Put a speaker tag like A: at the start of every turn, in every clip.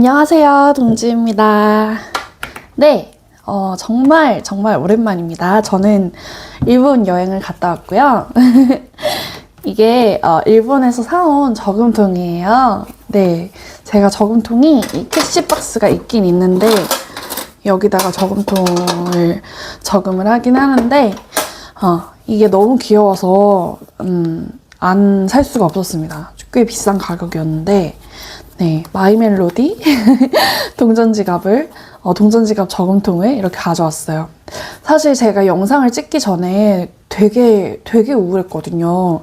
A: 안녕하세요, 동지입니다. 네, 어, 정말, 정말 오랜만입니다. 저는 일본 여행을 갔다 왔고요. 이게, 어, 일본에서 사온 저금통이에요. 네, 제가 저금통이 이 캐시박스가 있긴 있는데, 여기다가 저금통을 저금을 하긴 하는데, 어, 이게 너무 귀여워서, 음, 안 살 수가 없었습니다. 꽤 비싼 가격이었는데, 네, 마이멜로디 동전 지갑을, 어, 동전 지갑 저금통을 이렇게 가져왔어요. 사실 제가 영상을 찍기 전에 되게, 되게 우울했거든요.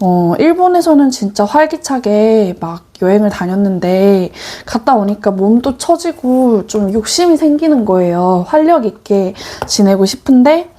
A: 어, 일본에서는 진짜 활기차게 막 여행을 다녔는데 갔다 오니까 몸도 처지고 좀 욕심이 생기는 거예요. 활력 있게 지내고 싶은데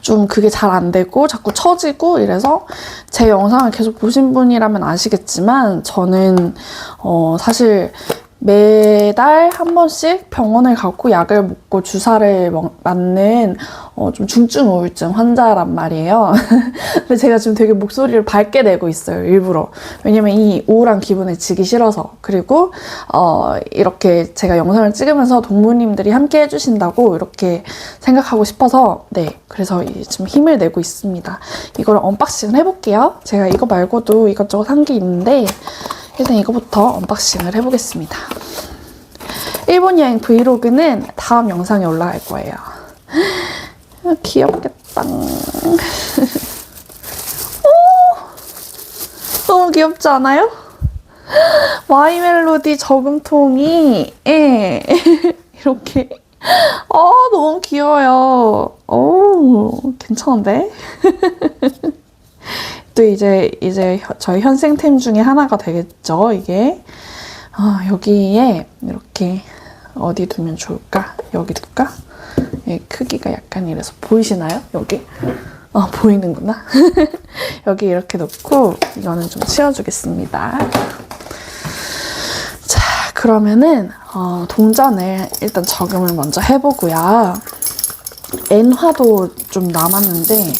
A: 좀 그게 잘 안 되고 자꾸 처지고 이래서 제 영상을 계속 보신 분이라면 아시겠지만 저는 어 사실 매달 한 번씩 병원을 가고 약을 먹고 주사를 먹- 맞는 어, 좀 중증 우울증 환자란 말이에요. 근데 제가 지금 되게 목소리를 밝게 내고 있어요, 일부러. 왜냐면 이 우울한 기분을 지기 싫어서. 그리고 어, 이렇게 제가 영상을 찍으면서 동무님들이 함께 해주신다고 이렇게 생각하고 싶어서 네, 그래서 이- 지금 힘을 내고 있습니다. 이걸 언박싱을 해볼게요. 제가 이거 말고도 이것저것 한게 있는데 일단 이거부터 언박싱을 해보겠습니다. 일본 여행 브이로그는 다음 영상에 올라갈 거예요. 아, 귀엽겠다. 오! 너무 귀엽지 않아요? 마이 멜로디 저금통이 예. 이렇게 아 너무 귀여워요. 오 괜찮은데? 또 이제 이제 혀- 저희 현생템 중에 하나가 되겠죠 이게? 아 여기에 이렇게 어디 두면 좋을까? 여기 둘까? 이 크기가 약간 이래서 보이시나요? 여기? 아 보이는구나. 여기 이렇게 놓고 이거는 좀 치워주겠습니다. 자 그러면은 어, 동전을 일단 저금을 먼저 해보고요. 엔화도 좀 남았는데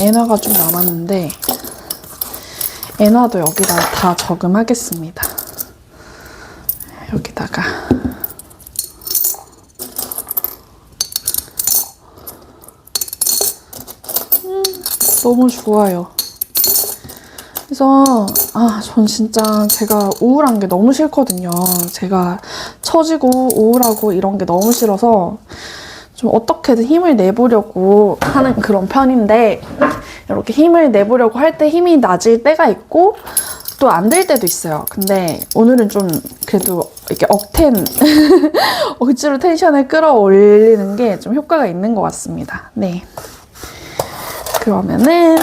A: 엔화가 좀 남았는데 엔화도 여기다 다 저금하겠습니다. 여기다가 음, 너무 좋아요. 그래서 아, 전 진짜 제가 우울한 게 너무 싫거든요. 제가 처지고 우울하고 이런 게 너무 싫어서 좀 어떻게든 힘을 내보려고 하는 그런 편인데 이렇게 힘을 내보려고 할 때 힘이 낮을 때가 있고 또 안 될 때도 있어요. 근데 오늘은 좀 그래도 이렇게 억텐 억지로 텐션을 끌어올리는 게 좀 효과가 있는 것 같습니다. 네. 그러면은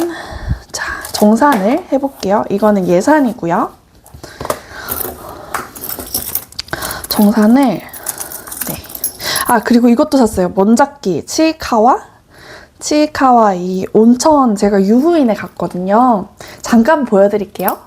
A: 자 정산을 해볼게요. 이거는 예산이고요. 정산을 네. 아 그리고 이것도 샀어요. 먼작기 치카와 치카와 이 온천 제가 유후인에 갔거든요. 잠깐 보여드릴게요.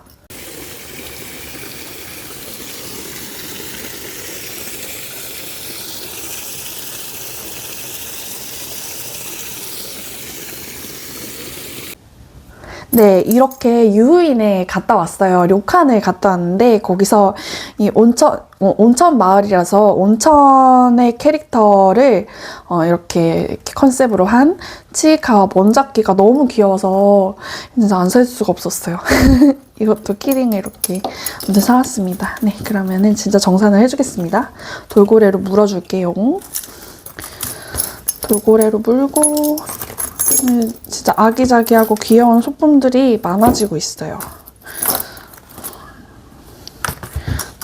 A: 네, 이렇게 유후인에 갔다 왔어요. 료칸을 갔다 왔는데 거기서 이 온천 어, 온천 마을이라서 온천의 캐릭터를 어, 이렇게, 이렇게 컨셉으로 한 치이카와 먼작기가 너무 귀여워서 진짜 안 살 수가 없었어요. 이것도 키링을 이렇게 먼저 사왔습니다. 네, 그러면은 진짜 정산을 해주겠습니다. 돌고래로 물어줄게요. 돌고래로 물고 음, 진짜 아기자기하고 귀여운 소품들이 많아지고 있어요.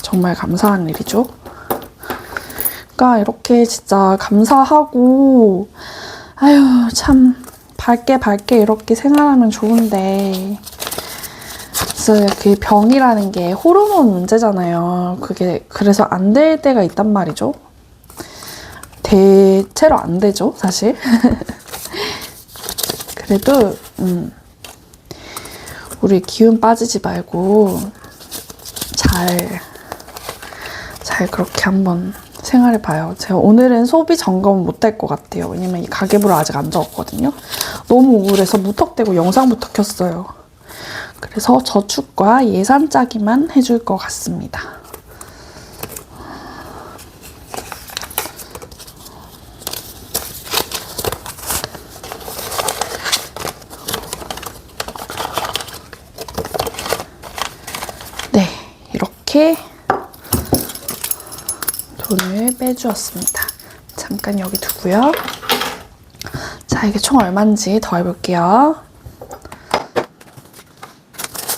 A: 정말 감사한 일이죠. 그러니까 이렇게 진짜 감사하고 아유 참 밝게 밝게 이렇게 생활하면 좋은데 진짜 그 병이라는 게 호르몬 문제잖아요. 그게 그래서 안 될 때가 있단 말이죠. 대체로 안 되죠, 사실. 그래도 음, 우리 기운 빠지지 말고 잘, 잘 그렇게 한번 생활해 봐요. 제가 오늘은 소비 점검 못할 것 같아요. 왜냐면 이 가계부를 아직 안 적었거든요. 너무 우울해서 무턱대고 영상부터 켰어요. 그래서 저축과 예산 짜기만 해줄 것 같습니다. 이렇게 돈을 빼주었습니다. 잠깐 여기 두고요. 자, 이게 총 얼마인지 더 해볼게요.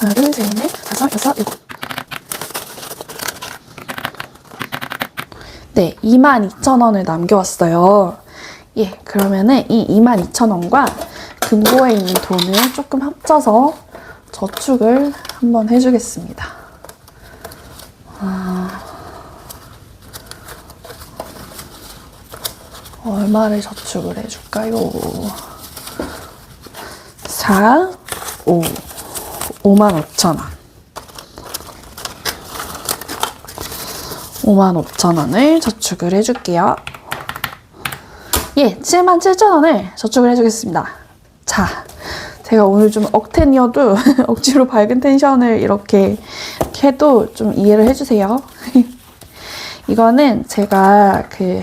A: 하나, 둘, 셋, 넷, 다섯, 여섯, 일곱. 네, 22,000원을 남겨왔어요. 예, 그러면은 이 22,000원과 금고에 있는 돈을 조금 합쳐서 저축을 한번 해주겠습니다. 얼마를 저축을 해줄까요? 4, 5, 5만 5천 원. 5만 5천 원을 저축을 해줄게요. 예, 7만 7천 원을 저축을 해주겠습니다. 자, 제가 오늘 좀 억텐이어도 억지로 밝은 텐션을 이렇게 해도 좀 이해를 해주세요. 이거는 제가 그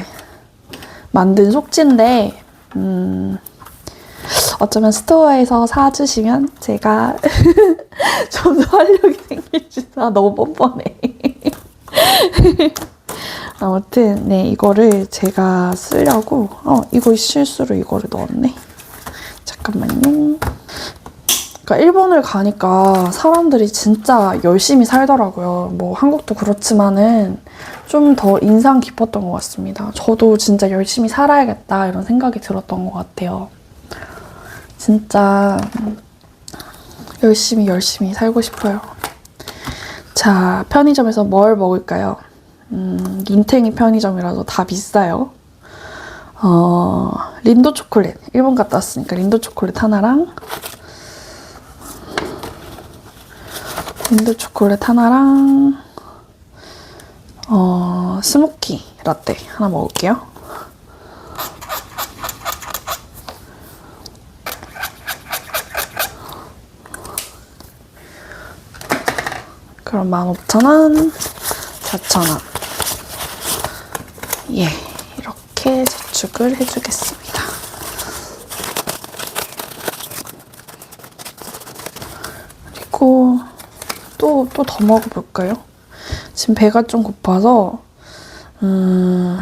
A: 만든 속지인데, 음, 어쩌면 스토어에서 사주시면 제가 좀 더 활력이 생길 줄, 아, 너무 뻔뻔해. 아무튼 네 이거를 제가 쓰려고 어 이거 실수로 이거를 넣었네. 잠깐만요 그러니까 일본을 가니까 사람들이 진짜 열심히 살더라고요 뭐 한국도 그렇지만은 좀 더 인상 깊었던 것 같습니다 저도 진짜 열심히 살아야겠다 이런 생각이 들었던 것 같아요 진짜 열심히 열심히 살고 싶어요 자, 편의점에서 뭘 먹을까요? 음, 인탱이 편의점이라서 다 비싸요. 어, 린도 초콜릿. 일본 갔다 왔으니까 린도 초콜릿 하나랑, 린도 초콜릿 하나랑, 어, 스모키 라떼 하나 먹을게요. 그럼 15,000원, 4,000원. 예, 이렇게 저축을 해주겠습니다. 그리고 또, 또 더 먹어볼까요? 지금 배가 좀 고파서, 음,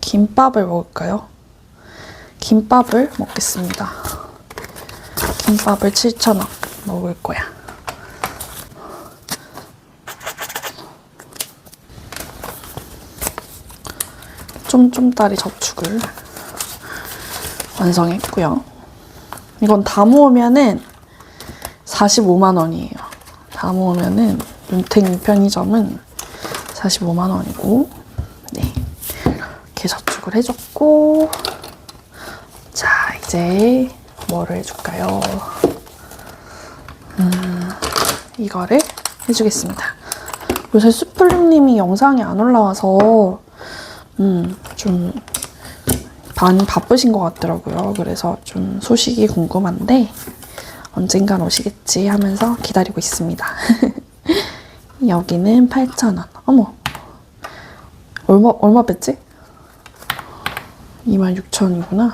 A: 김밥을 먹을까요? 김밥을 먹겠습니다. 김밥을 7,000원 먹을 거야. 쫌쫌따리 저축을 완성했고요. 이건 다 모으면은 45만 원이에요. 다 모으면은 윤탱이 편의점은 45만 원이고 네 이렇게 저축을 해줬고 자 이제 뭐를 해줄까요? 음 이거를 해주겠습니다. 요새 수플림님이 영상이 안 올라와서 음, 좀 많이 바쁘신 것 같더라고요. 그래서 좀 소식이 궁금한데 언젠간 오시겠지 하면서 기다리고 있습니다. 여기는 8,000원. 어머. 얼마 얼마 뺐지? 26,000원이구나.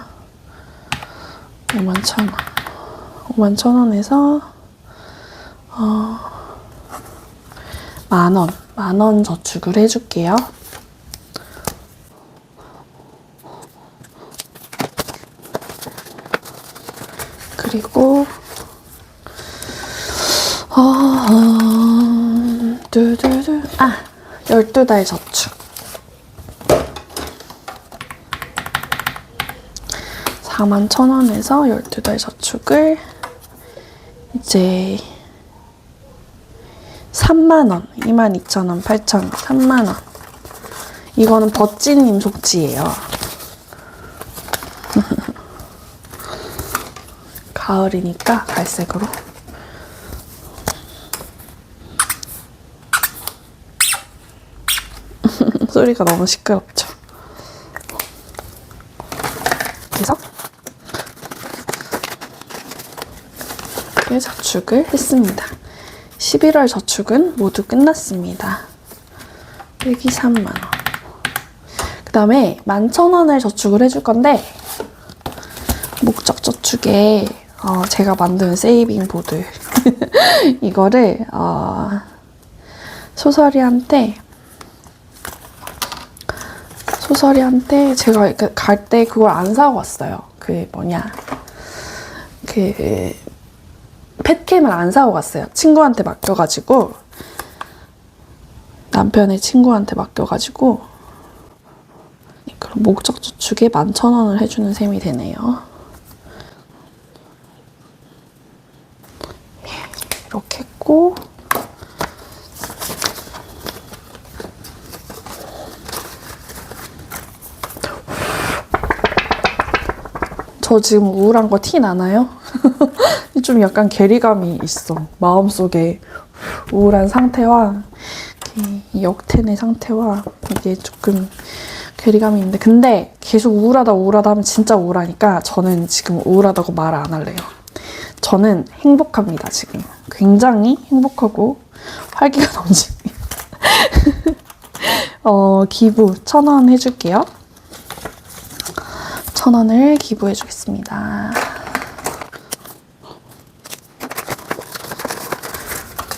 A: 5만 1,000원. 5만 1,000원에서 어, 만 원. 만원 저축을 해줄게요. 그리고 12달 저축. 4만 1,000원에서 12달 저축을 이제 3만원 22,000원 8,000원 3만원. 이거는 버찌님 속지예요. 가을이니까 갈색으로. 소리가 너무 시끄럽죠. 그래서 이렇게 저축을 했습니다. 11월 저축은 모두 끝났습니다. 여기 3만원. 그 다음에 11,000원을 저축을 해줄 건데, 목적 저축에 어, 제가 만든 세이빙 보드 이거를 어, 소설이한테 소설이한테 제가 갈 때 그걸 안 사고 왔어요. 그 뭐냐 그 펫캠을 안 사고 갔어요. 친구한테 맡겨가지고 남편의 친구한테 맡겨가지고 그럼 목적 저축에 11,000원을 해주는 셈이 되네요. 이렇게 했고 저 지금 우울한 거 티 나나요? 좀 약간 괴리감이 있어. 마음속에 우울한 상태와 이 역텐의 상태와 이게 조금 괴리감이 있는데 근데 계속 우울하다 우울하다 하면 진짜 우울하니까 저는 지금 우울하다고 말을 안 할래요. 저는 행복합니다 지금. 굉장히 행복하고 활기가 넘칩니다. 어, 기부 천 원 해줄게요. 천 원을 기부해 주겠습니다.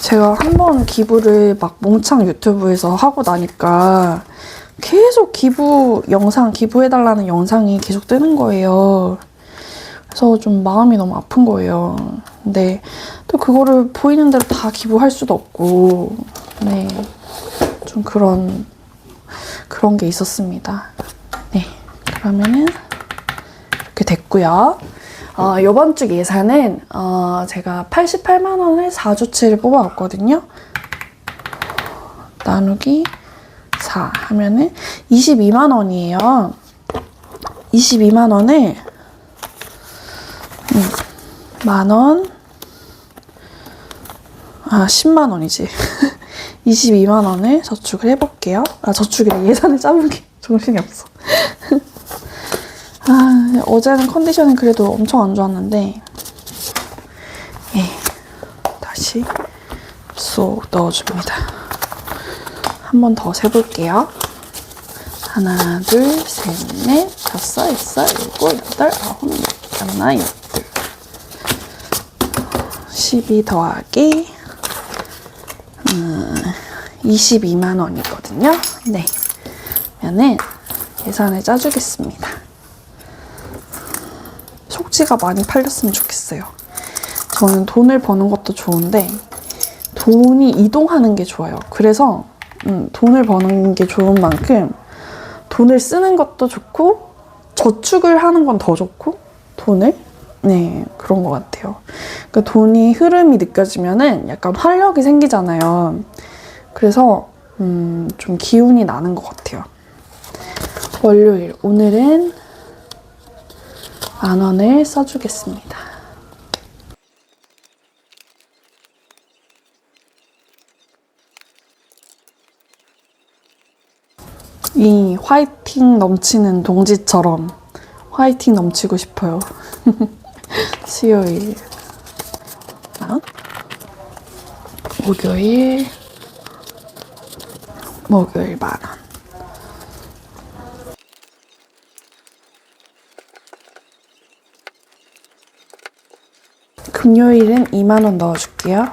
A: 제가 한 번 기부를 막 몽창 유튜브에서 하고 나니까 계속 기부 영상, 기부해달라는 영상이 계속 뜨는 거예요. 그래서 좀 마음이 너무 아픈 거예요. 근데 또 그거를 보이는 대로 다 기부할 수도 없고, 네. 좀 그런, 그런 게 있었습니다. 네. 그러면은 됐고요. 어, 이번 주 예산은 어, 제가 88만 원을 4주치를 뽑아왔거든요. 나누기 4 하면은 22만 원이에요. 22만 원을 음, 만 원, 아 10만 원이지. 22만 원을 저축을 해볼게요. 아 저축이래 예산을 짜볼게 정신이 없어. 아, 어제는 컨디션이 그래도 엄청 안 좋았는데, 예, 다시 쏙 넣어줍니다. 한 번 더 세볼게요. 하나, 둘, 셋, 넷, 다섯, 여섯, 일곱, 여덟, 아홉, 열, 하나, 여덟. 12 더하기, 음, 22만 원이거든요. 네. 그러면은 계산을 짜주겠습니다. 속지가 많이 팔렸으면 좋겠어요. 저는 돈을 버는 것도 좋은데 돈이 이동하는 게 좋아요. 그래서 음, 돈을 버는 게 좋은 만큼 돈을 쓰는 것도 좋고 저축을 하는 건 더 좋고 돈을 네 그런 것 같아요. 그러니까 돈이 흐름이 느껴지면은 약간 활력이 생기잖아요. 그래서 음, 좀 기운이 나는 것 같아요. 월요일 오늘은 만 원을 써주겠습니다. 이 화이팅 넘치는 동지처럼 화이팅 넘치고 싶어요. 수요일, 만 목요일, 목요일 만 원. 금요일은 2만 원 넣어줄게요.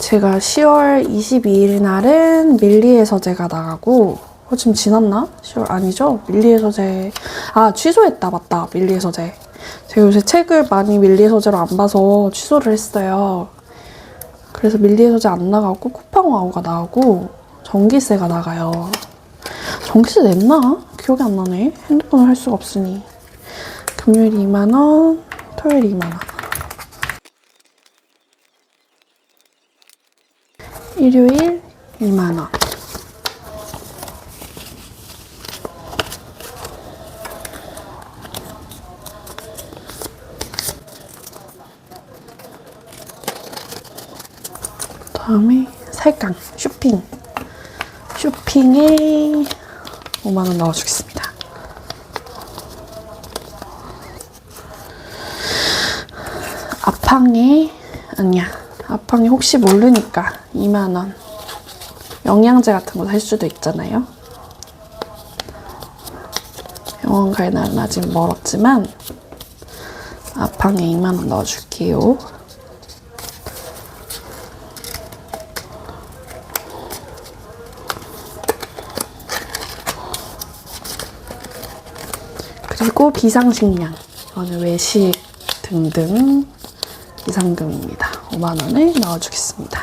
A: 제가 10월 22일 날은 밀리의 서재가 나가고 어, 지금 지났나? 10월 아니죠? 밀리의 서재 아 취소했다 맞다 밀리의 서재 제가 요새 책을 많이 밀리의 서재로 안 봐서 취소를 했어요. 그래서 밀리의 서재 안 나가고 쿠팡와우가 나가고 전기세가 나가요. 전기세 냈나? 기억이 안 나네. 핸드폰을 할 수가 없으니. 금요일 2만원, 토요일 2만원. 일요일 2만원. 다음에 살강 쇼핑. 쇼핑에 5만원 넣어주겠습니다. 아팡이 아니야. 아팡이 혹시 모르니까 2만원. 영양제 같은 거 살 수도 있잖아요. 병원 갈 날은 아직 멀었지만 아팡에 2만원 넣어줄게요. 그리고 비상식량. 이거는 외식 등등. 비상금입니다. 5만 원을 넣어주겠습니다.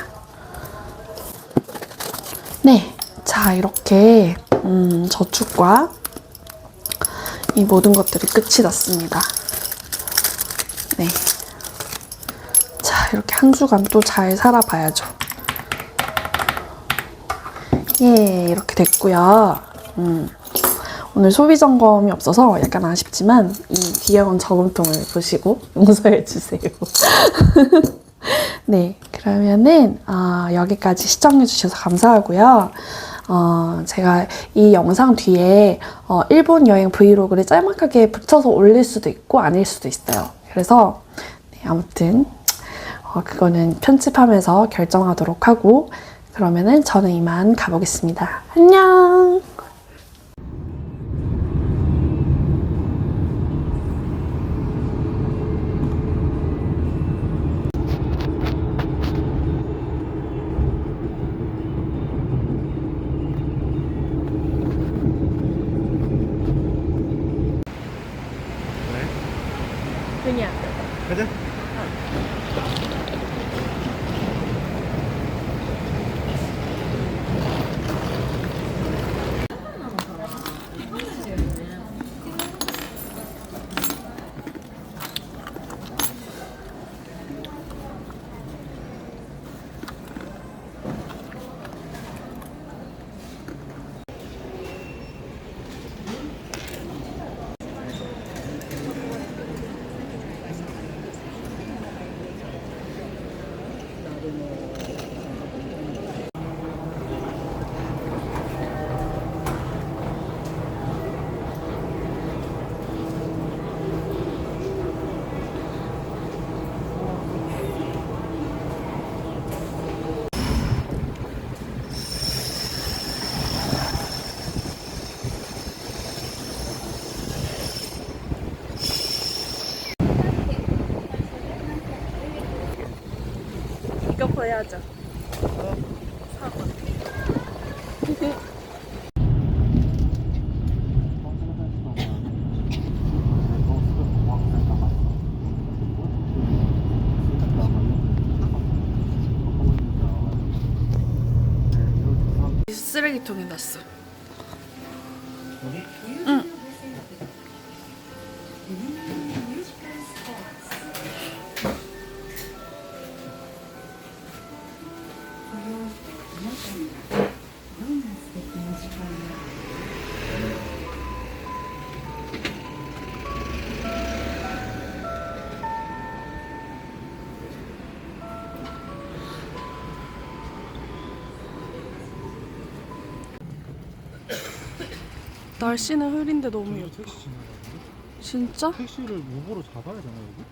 A: 네, 자 이렇게 음, 저축과 이 모든 것들이 끝이 났습니다. 네. 자, 이렇게 한 주간 또 잘 살아봐야죠. 예, 이렇게 됐고요. 음, 오늘 소비 점검이 없어서 약간 아쉽지만 이 귀여운 저금통을 보시고 용서해 주세요. 네, 그러면은 어, 여기까지 시청해 주셔서 감사하고요. 어, 제가 이 영상 뒤에 어, 일본 여행 브이로그를 짤막하게 붙여서 올릴 수도 있고 아닐 수도 있어요. 그래서 네, 아무튼 어, 그거는 편집하면서 결정하도록 하고 그러면은 저는 이만 가보겠습니다. 안녕. 보여줘. 쓰레기통에 놨어. 응. 날씨는 흐린데 너무 예뻐.
B: 택시 지나가는데?
A: 진짜?
B: 택시를 무보로 잡아야 되나 여기?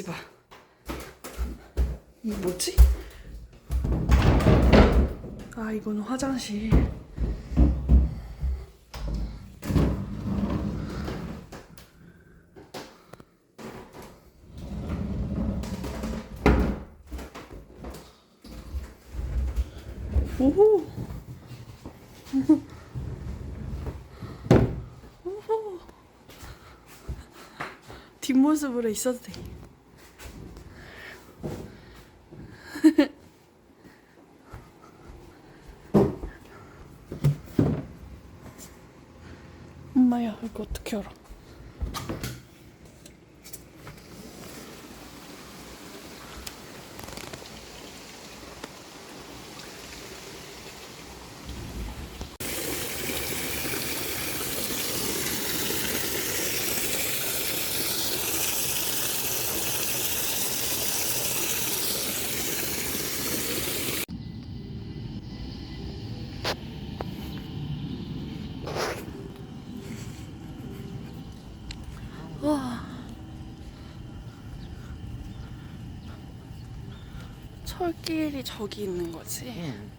A: 마. 이거 뭐지? 아 이거는 화장실. 뒷모습으로 있어도 돼. 엄마야, 이
C: 철길이 저기 있는 거지.
B: 응.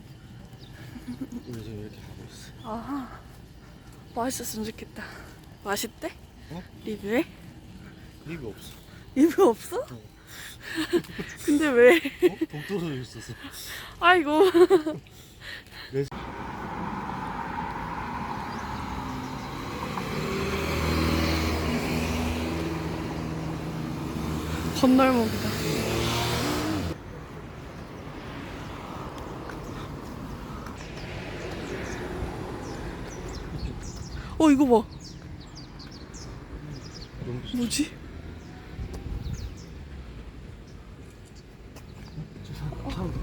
B: 우리 지금 이렇게 가고 있어.
C: 아, 맛있었으면 좋겠다. 맛있대?
B: 어?
C: 리뷰해?
B: 리뷰 없어.
C: 리뷰 없어? 근데 왜?
B: 어? 독도서 있었어.
C: 아이고.
B: 네.
C: 건널목이다. 어 이거 봐. 뭐지?
B: 참.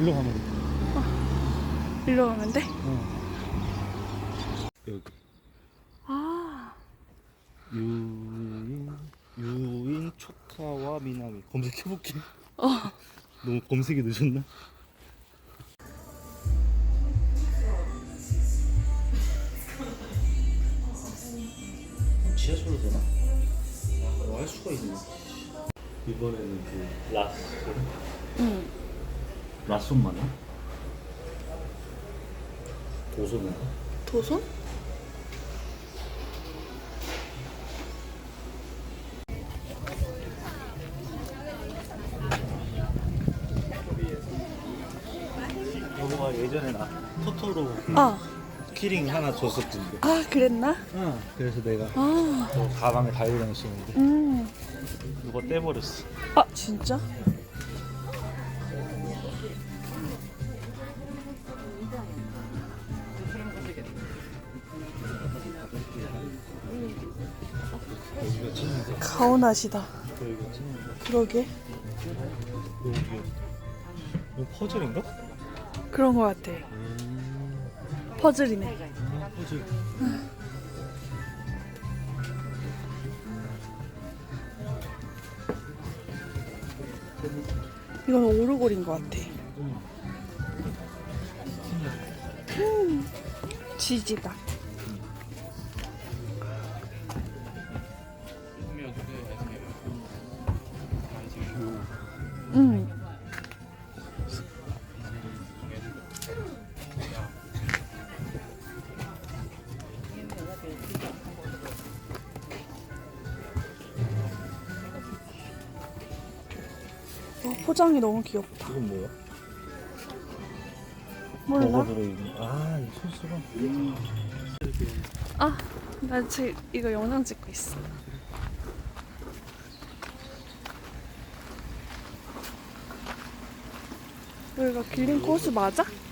B: 일로 가면 돼.
C: 일로 가면 돼?
B: 여기.
C: 아,
B: 유인 유인 초카와 미나미 검색해볼게.
C: 어.
B: 너무 검색이 늦었나? 되나? 아, 할 수가 있네. 이번에는 그 라스
C: 응.
B: 라손 맞나? 도소인가?
C: 도선?
B: 여보가 예전에 나 토토로 그
C: 아,
B: 키링 하나 줬었던데.
C: 아 그랬나?
B: 응. 그래서 내가
C: 아,
B: 저 가방에 달고 다녔었는데
C: 음.
B: 누가 떼버렸어.
C: 아 진짜?
B: 여기가.
C: 가오나시다.
B: 여기가.
C: 그러게.
B: 여기 이거 퍼즐인가?
C: 그런 거 같아.
B: 음.
C: 퍼즐이네.
B: 아, 퍼즐.
C: 이건 오르골인 것 같아. 음, 지지다. 어, 포장이 너무 귀엽다.
B: 이건 뭐야?
C: 몰라?
B: 뭐가 들어있는? 아, 이 소스가.
C: 아, 나 지금 이거 영상 찍고 있어. 여기가 길린 코스 맞아? 아?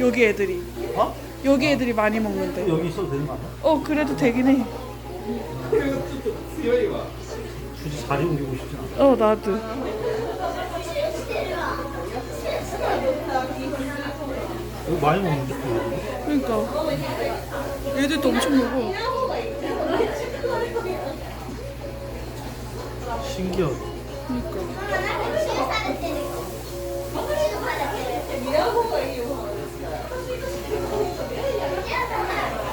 C: 여기 애들이.
B: 어?
C: 여기 애들이 많이 먹는데.
B: 여기 있어도 되는 거 아니야?
C: 어, 그래도 되긴 해.
B: 굳이 자리 옮기고 싶지 않아.
C: 어, 나도.
B: 여기 많이 먹는데?
C: 그러니까. 얘들도 엄청 먹어.
B: 신기하다.
C: 그러니까. やだな。